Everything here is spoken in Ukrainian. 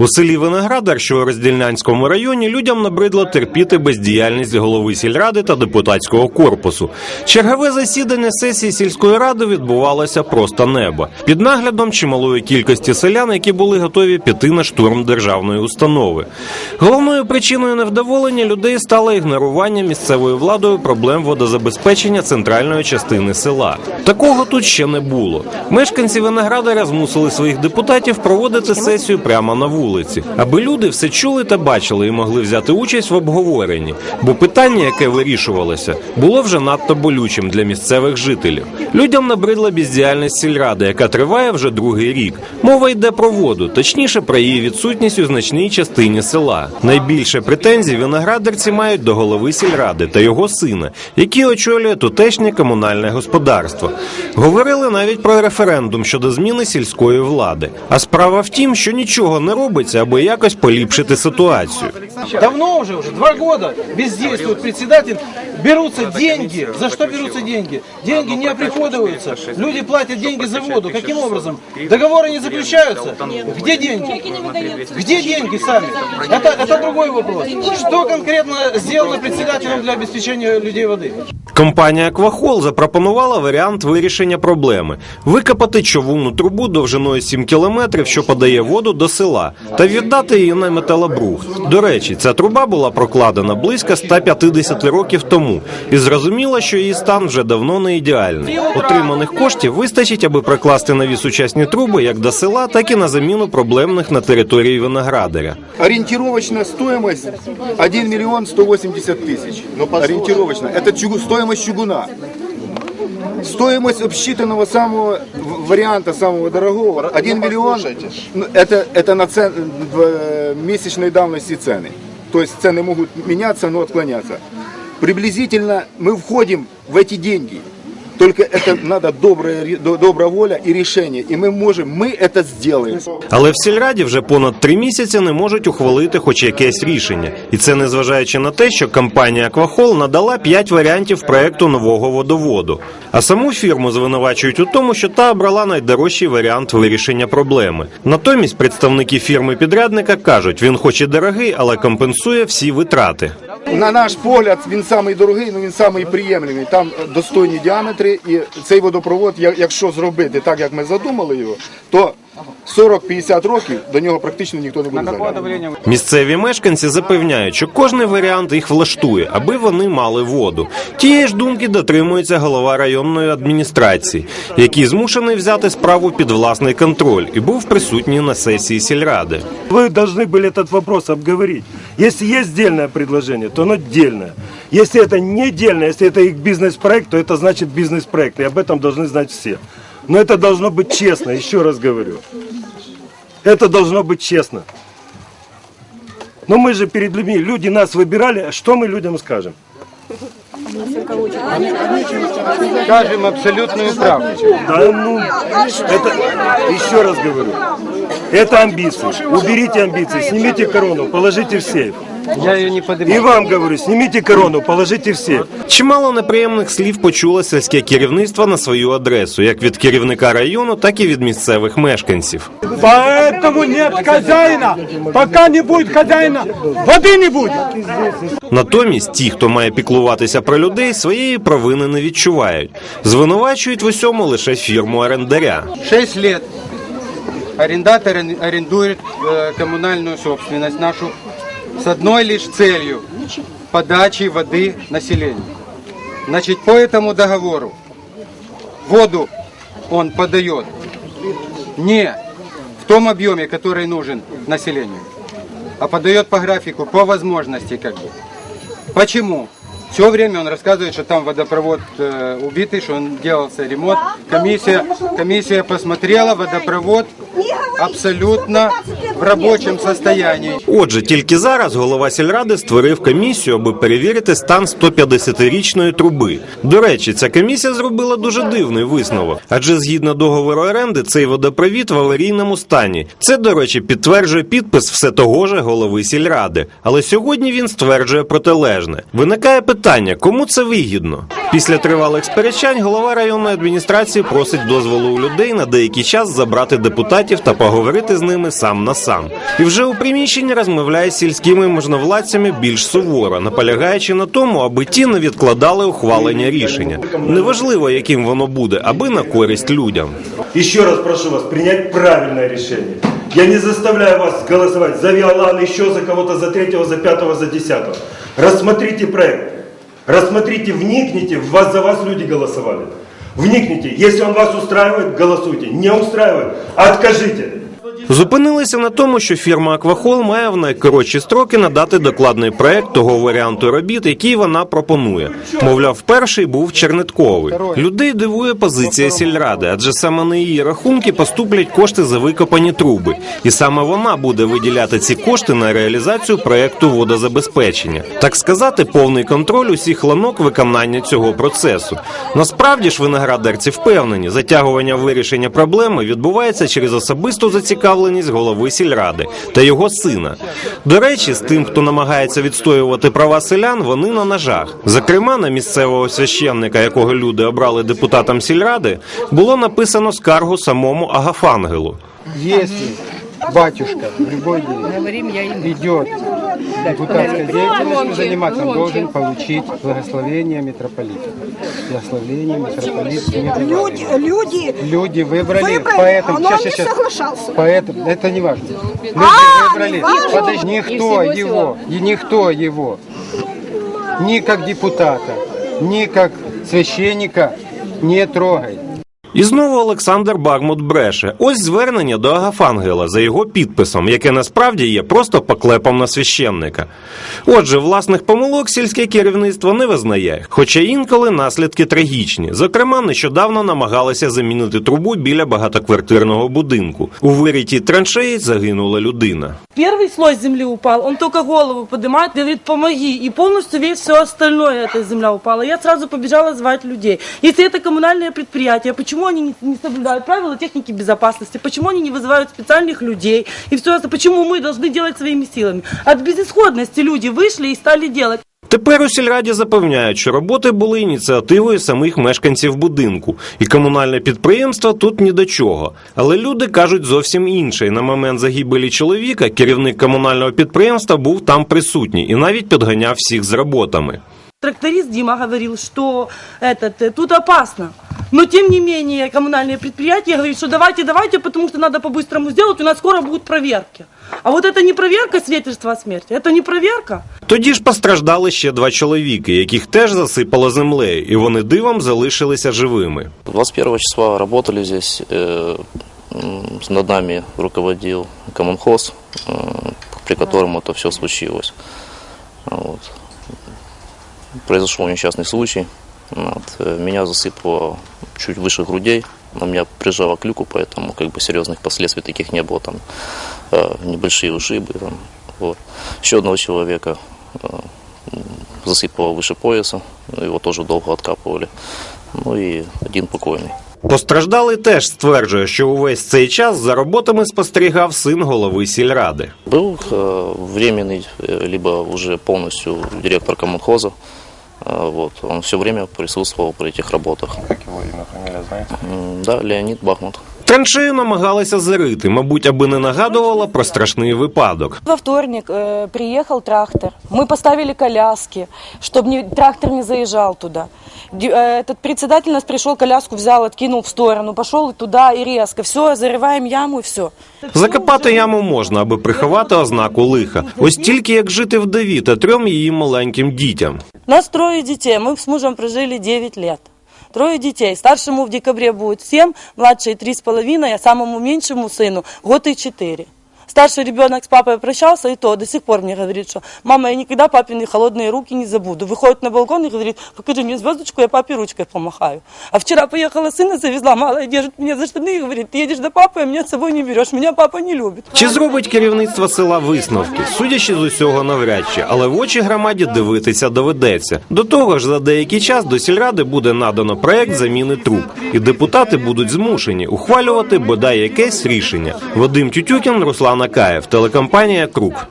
У селі Виноградар, що у Роздільнянському районі, людям набридло терпіти бездіяльність голови сільради та депутатського корпусу. Чергове засідання сесії сільської ради відбувалося просто небо під наглядом чималої кількості селян, які були готові піти на штурм державної установи. Головною причиною невдоволення людей стало ігнорування місцевою владою проблем водозабезпечення центральної частини села. Такого тут ще не було. Мешканці Виноградаря змусили своїх депутатів проводити сесію прямо на вулиці, аби люди все чули та бачили і могли взяти участь в обговоренні. Бо питання, яке вирішувалося, було вже надто болючим для місцевих жителів. Людям набридла бездіяльність сільради, яка триває вже другий рік. Мова йде про воду, точніше про її відсутність у значній частині села. Найбільше претензій виноградарці мають до голови сільради та його сина, який очолює тутешнє комунальне господарство. Говорили навіть про референдум щодо зміни сільської влади. А справа в тім, що нічого не робиться, аби якось поліпшити ситуацію. Давно уже, уже два года бездействует председатель. Берутся деньги. За что берутся деньги? Деньги не оприходуются. Люди платят деньги за воду. Каким образом? Договоры не заключаются. Где деньги? Где деньги сами? Это, это другой вопрос. Что конкретно сделано председателем для обеспечения людей воды? Компанія Аквахол запропонувала варіант вирішення проблеми: викопати човунну трубу довжиною 7 кілометрів, що подає воду до села, та віддати її на металобрухт. До речі, ця труба була прокладена близько 150 років тому, і зрозуміло, що її стан вже давно не ідеальний. Отриманих коштів вистачить, аби прокласти нові сучасні труби як до села, так і на заміну проблемних на території виноградаря. Ориентировочная стоимость 1 миллион 180 тысяч. Ориентировочно. Это чугу- стоимость чугуна. Стоимость обсчитанного самого в- варианта, самого дорогого, 1 миллион, ну, это, это на цен, в э, месячной давности цены. То есть цены могут меняться, но отклоняться. Приблизительно мы входим в эти деньги. Только это надо добрая, ре- до- добрая воля и решение. И мы можем, мы это сделаем. Але в сільраді вже понад три місяці не можуть ухвалити хоч якесь рішення, і це незважаючи на те, що компанія Аквахол надала п'ять варіантів проекту нового водоводу. А саму фірму звинувачують у тому, що та обрала найдорожчий варіант вирішення проблеми. Натомість представники фірми підрядника кажуть, він хоч і дорогий, але компенсує всі витрати. На наш погляд, він самий дорогий, ну він самий приємний. Там достойні діаметри, і цей водопровод, якщо зробити так, як ми задумали його, то 40-50 років до нього практично ніхто не буде заглядати. Місцеві мешканці запевняють, що кожний варіант їх влаштує, аби вони мали воду. Тієї ж думки дотримується голова районної адміністрації, який змушений взяти справу під власний контроль і був присутній на сесії сільради. Вы должны были этот вопрос обговорить. Если есть дельное предложение, то оно дельное. Если это не дельное, если это их бизнес-проект, то это значит бизнес-проект. И об этом должны знать все. Но это должно быть честно, еще раз говорю. Это должно быть честно. Но мы же перед людьми, люди нас выбирали, что мы людям скажем? Скажем абсолютную правду. Да ну, это, еще раз говорю, это амбиции. Уберите амбиции, снимите корону, положите в сейф. Я ее не И поднимаю. вам говорю, снимите корону, положите в сейф. Чимало неприємних слів почуло сільське керівництво на свою адресу, як від керівника району, так і від місцевих мешканців. Поэтому нет хозяина. Пока не будет хозяина, воды не будет. Натомість ті, хто має піклуватися про людей, своєї провини не відчувають. Звинувачують в усьому лише фірму орендаря. Шесть лет арендатор ар- арендует э, коммунальную собственность нашу с одной лишь целью – подачи воды населению. Значит, по этому договору воду он подает не в том объеме, который нужен населению, а подает по графику, по возможности как бы. Почему? Все время он рассказывает, что там водопровод э, убитый, что он делался ремонт. Комиссия, комиссия посмотрела, водопровод абсолютно в рабочем состоянии. Отже, тільки зараз голова сільради створив комісію, аби перевірити стан 150-річної труби. До речі, ця комісія зробила дуже дивний висновок, адже згідно договору оренди, цей водопровід в аварійному стані. Це, до речі, підтверджує підпис все того же голови сільради. Але сьогодні він стверджує протилежне. Виникає питання, кому це вигідно? Після тривалих сперечань голова районної адміністрації просить дозволу у людей на деякий час забрати депутатів та поговорити з ними сам на сам. І вже у приміщенні розмовляє з сільськими можновладцями більш суворо, наполягаючи на тому, аби ті не відкладали ухвалення рішення. Неважливо, яким воно буде, аби на користь людям. Еще раз прошу вас принять правильное решение. Я не заставляю вас голосовать за Виолан, еще за кого-то, за третьего, за пятого, за десятого. Рассмотрите проект. Рассмотрите, вникните, вас, за вас люди голосовали. Вникните, если он вас устраивает, голосуйте. Не устраивает, откажите. Зупинилися на тому, що фірма Аквахол має в найкоротші строки надати докладний проект того варіанту робіт, який вона пропонує. Мовляв, перший був чернетковий. Людей дивує позиція сільради, адже саме на її рахунки поступлять кошти за викопані труби, і саме вона буде виділяти ці кошти на реалізацію проекту водозабезпечення. Так сказати, повний контроль усіх ланок виконання цього процесу. Насправді ж виноградарці впевнені, затягування вирішення проблеми відбувається через особисту зацікавленість голови сільради та його сина. До речі, з тим, хто намагається відстоювати права селян, вони на ножах. Зокрема, на місцевого священника, якого люди обрали депутатом сільради, було написано скаргу самому Агафангелу. Якщо батюшка в любой день идет депутатской деятельностью заниматься, он должен получить благословение митрополита. Благословение митрополита. не Люди, люди Люди выбрали, выбрали, поэтому... а он Щас, не соглашался. Поэтому это не важно. Люди А, выбрали. не важно? Подожди, никто его, и никто его, ни как депутата, ни как священника не трогает. І знову Олександр Бармут бреше. Ось звернення до Агафангела за його підписом, яке насправді є просто поклепом на священника. Отже, власних помилок сільське керівництво не визнає, хоча інколи наслідки трагічні. Зокрема, нещодавно намагалися замінити трубу біля багатоквартирного будинку. У виріті траншеї загинула людина. Первый слой земли упал, он только голову поднимает, говорит, помоги. И полностью весь все остальное, эта земля упала. Я сразу побежала звать людей. Если это коммунальное предприятие, почему они не, не соблюдают правила техники безопасности? Почему они не вызывают специальных людей? И все это, почему мы должны делать своими силами? От безысходности люди вышли и стали делать. Тепер у сільраді запевняють, що роботи були ініціативою самих мешканців будинку, і комунальне підприємство тут ні до чого. Але люди кажуть зовсім інше. І на момент загибелі чоловіка керівник комунального підприємства був там присутній і навіть підганяв всіх з роботами. Тракторист Дима говорил, что этот, э, тут опасно. Но тем не менее коммунальное предприятие говорит, что давайте, давайте, потому что надо по-быстрому сделать, у нас скоро будут проверки. А вот это не проверка свидетельства о смерти, это не проверка. Тоді ж постраждали ще два чоловіки, яких теж засипало землею, і вони дивом залишилися живими. 21 числа работали здесь, э, м, над нами руководил коммунхоз, э, при котором это все случилось. Вот. Произошел несчастный случай. Вот. Э, Меня засыпало чуть выше грудей, на меня прижало к люку, поэтому как бы серьезных последствий таких не было. Там э, небольшие ушибы. Там, вот. Еще одного человека э, м, засыпало выше пояса, его тоже долго откапывали. Ну и один покойный. Постраждалий теж стверджує, що увесь цей час за роботами спостерігав син голови сільради. Был э, временный, э, либо уже полностью директор коммунхоза. Вот, он все время присутствовал при этих работах. Как его имя, фамилия, знаете? Да, Леонид Бахмут. Траншею намагалися зарити, мабуть, аби не нагадувала про страшний випадок. Во вторник э, приехал трактор. Мы поставили коляски, чтобы не, трактор не заезжал туда. Ди- э, этот председатель нас пришел, коляску взял, откинул в сторону, пошел и туда и резко. Все, зарываем яму и все. Закопати яму можна, аби приховати ознаку лиха. Ось тільки як жити вдові та трьом її маленьким дітям. Нас трое детей, мы с мужем прожили 9 лет. Трое детей. Старшему в декабре будет 7, младшей 3,5, а самому меньшему сыну год и 4. Старший ребенок с папой прощался, и то до сих пор мне говорит, что мама, я никогда папины холодные руки не забуду. Выходит на балкон и говорит, покажи мне звездочку, я папе ручкой помахаю. А вчера поехала сына завезла, малая держит меня за штаны и говорит, ты едешь до папы, а меня с собой не берешь, меня папа не любит. Чи зробить керівництво села висновки? Судячи з усього навряд чи, але в очі громаді дивитися доведеться. До того ж, за деякий час до сільради буде надано проект заміни труб, і депутати будуть змушені ухвалювати бодай якесь рішення. Вадим Тютюкін, Руслан Акаєв, телекомпанія Круг.